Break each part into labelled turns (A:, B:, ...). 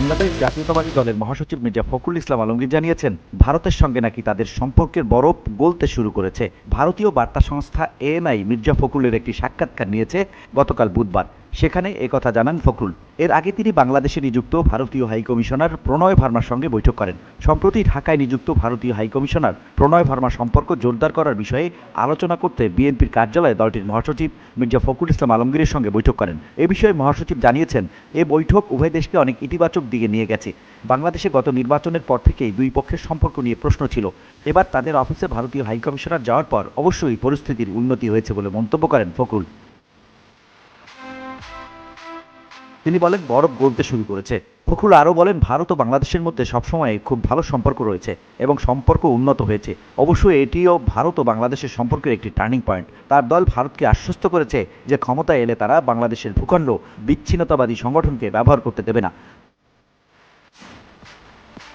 A: বাংলাদেশ জাতীয়তাবাদী দলের মহাসচিব মির্জা ফখরুল ইসলাম আলমগীর জানিয়েছেন, ভারতের সঙ্গে নাকি তাদের সম্পর্কের বরফ গলতে শুরু করেছে। ভারতীয় বার্তা সংস্থা এএনআই মির্জা ফখরুলের একটি সাক্ষাৎকার নিয়েছে গতকাল বুধবার। সেখানে একথা জানান ফখরুল। এর আগে তিনি বাংলাদেশে নিযুক্ত ভারতীয় হাইকমিশনার প্রণয় ভার্মার সঙ্গে বৈঠক করেন। সম্প্রতি ঢাকায় নিযুক্ত ভারতীয় হাইকমিশনার প্রণয় ভার্মা সম্পর্ক জোরদার করার বিষয়ে আলোচনা করতে বিএনপির কার্যালয়ে দলটির মহাসচিব মির্জা ফখরুল ইসলাম আলমগীরের সঙ্গে বৈঠক করেন। এ বিষয়ে মহাসচিব জানিয়েছেন, এ বৈঠক উভয় দেশকে অনেক ইতিবাচক দিকে নিয়ে গেছে। বাংলাদেশে গত নির্বাচনের পর থেকেই দুই পক্ষের সম্পর্ক নিয়ে প্রশ্ন ছিল। এবার তাদের অফিসে ভারতীয় হাইকমিশনার যাওয়ার পর অবশ্যই পরিস্থিতির উন্নতি হয়েছে বলে মন্তব্য করেন ফখরুল। তিনি বলেন, বরফ গলতে শুরু করেছে। ফখরুল আরও বলেন, ভারত ও বাংলাদেশের মধ্যে সবসময় খুব ভালো সম্পর্ক রয়েছে এবং সম্পর্ক উন্নত হয়েছে। অবশ্যই এটিও ভারত ও বাংলাদেশের সম্পর্কের একটি টার্নিং পয়েন্ট। তার দল ভারতকে আশ্বস্ত করেছে যে ক্ষমতায় এলে তারা বাংলাদেশের ভূখণ্ড, বিচ্ছিন্নতাবাদী সংগঠনকে ব্যবহার করতে দেবে না।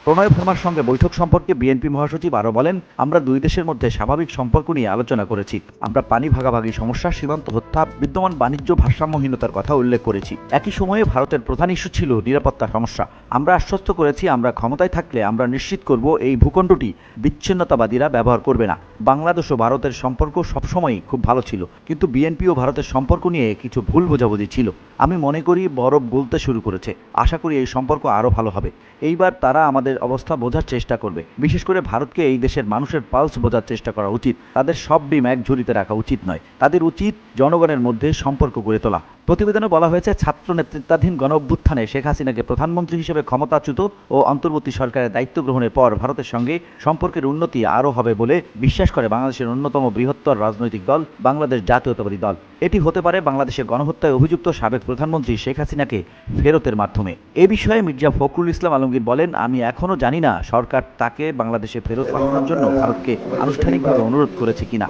A: প্রণয় ভার্মার সঙ্গে বৈঠক সম্পর্কে বিএনপি মহাসচিব আরও বলেন, আমরা দুই দেশের মধ্যে স্বাভাবিক সম্পর্ক নিয়ে আলোচনা করেছি। আমরা পানি ভাগাভাগি, সমস্যা, সীমান্ত হত্যা, বিদ্যমান বাণিজ্য ভারসাম্যহীনতার কথা উল্লেখ করেছি। একই সময়ে ভারতের প্রধান ইস্যু ছিল নিরাপত্তা সমস্যা। আমরা আশ্বস্ত করেছি, আমরা ক্ষমতায় থাকলে আমরা নিশ্চিত করব এই ভূখণ্ডটি বিচ্ছিন্নতাবাদীরা ব্যবহার করবে না। বাংলাদেশ ও ভারতের সম্পর্ক সবসময়ই খুব ভালো ছিল, কিন্তু বিএনপি ও ভারতের সম্পর্ক নিয়ে কিছু ভুল বোঝাবুঝি ছিল। আমি মনে করি বরফ গলতে শুরু করেছে। আশা করি এই সম্পর্ক আরও ভালো হবে। এইবার তারা আমাদের অবস্থা বোঝার চেষ্টা করবে। বিশেষ করে ভারতকে এই দেশের মানুষের পালস বোঝার চেষ্টা করা উচিত। তাদের সব ডিম এক ঝুড়িতে রাখা উচিত নয়। তাদের উচিত জনগণের মধ্যে সম্পর্ক গড়ে তোলা। প্রতিবেদনে বলা হয়েছে, ছাত্র নেতৃত্বাধীন গণ অভ্যুত্থানে শেখ হাসিনাকে প্রধানমন্ত্রী হিসেবে ক্ষমতাচ্যুত ও অন্তর্বর্তী সরকারের দায়িত্ব গ্রহণের পর ভারতের সঙ্গে সম্পর্কের উন্নতি আরও হবে বলে বিশ্বাস করে বাংলাদেশের অন্যতম বৃহত্তর রাজনৈতিক দল, বাংলাদেশ জাতীয়তাবাদী দল। এটি হতে পারে বাংলাদেশের গণহত্যায় অভিযুক্ত সাবেক প্রধানমন্ত্রী শেখ হাসিনাকে ফেরতের মাধ্যমে। এ বিষয়ে মির্জা ফখরুল ইসলাম আলমগীর বলেন, আমি এখনও জানি না সরকার তাকে বাংলাদেশে ফেরত পাঠানোর জন্য ভারতকে আনুষ্ঠানিকভাবে অনুরোধ করেছে কিনা।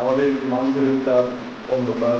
B: আমাদের মানুষের একটা অন্ধকার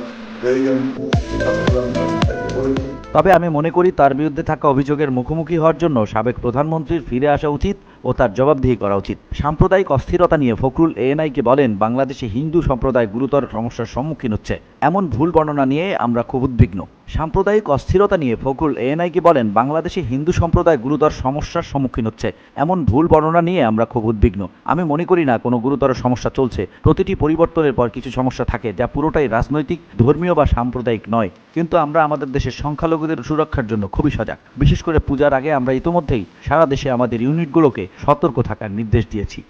A: তবে আমি মনে করি তার বিরুদ্ধে থাকা অভিযোগের মুখোমুখি হওয়ার জন্য সাবেক প্রধানমন্ত্রীর ফিরে আসা উচিত ও তার জবাবদিহি করা উচিত। সাম্প্রদায়িক অস্থিরতা নিয়ে ফখরুল এএনআইকে বলেন, বাংলাদেশে হিন্দু সম্প্রদায় গুরুতর সমস্যার সম্মুখীন হচ্ছে। এমন ভুল বর্ণনা নিয়ে আমরা খুব উদ্বিগ্ন। সাম্প্রদায়িক অস্থিরতা নিয়ে ফখরুল এএনআইকে বলেন, বাংলাদেশে হিন্দু সম্প্রদায় গুরুতর সমস্যার সম্মুখীন হচ্ছে। এমন ভুল বর্ণনা নিয়ে আমরা খুব উদ্বিগ্ন। আমি মনে করি না কোনো গুরুতর সমস্যা চলছে। প্রতিটি পরিবর্তনের পর কিছু সমস্যা থাকে যা পুরোটাই রাজনৈতিক, ধর্মীয় বা সাম্প্রদায়িক নয়। কিন্তু আমরা আমাদের দেশের সংখ্যালঘুদের সুরক্ষার জন্য খুবই সজাগ। বিশেষ করে পূজার আগে আমরা ইতোমধ্যেই সারা দেশে আমাদের ইউনিটগুলোকে সতর্ক থাকার নির্দেশ দিয়েছি।